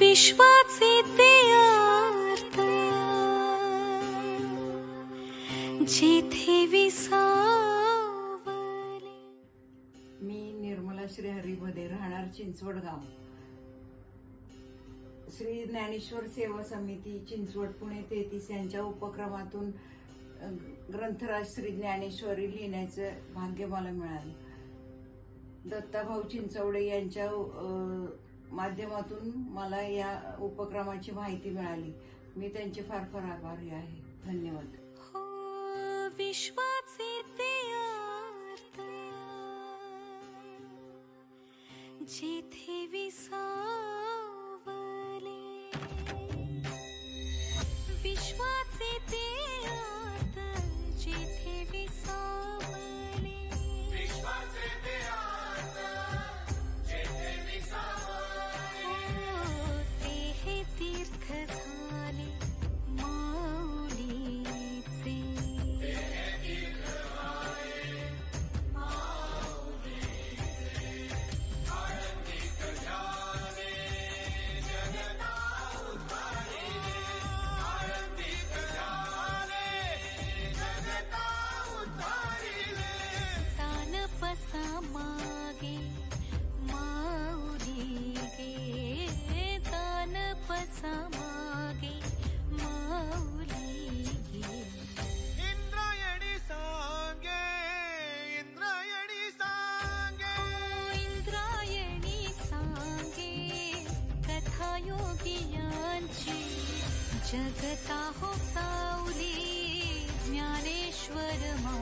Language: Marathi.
विश्वाचे ते अर्थ. जेथे विसावले. मी निर्मला श्रीहरीमध्ये राहणार चिंचवड गाव. श्री ज्ञानेश्वर सेवा समिती चिंचवड पुणे तेहतीस यांच्या उपक्रमातून ग्रंथराज श्री ज्ञानेश्वरी लिहिण्याचं भाग्य मला मिळालं. दत्ताभाऊ चिंचवडे यांच्या माध्यमातून मला या उपक्रमाची माहिती मिळाली. मी त्यांचे फार फार आभारी आहे. धन्यवाद. हो विश्वाचे ते जेथे विसा जगताौरी ज्ञानेश्वर मा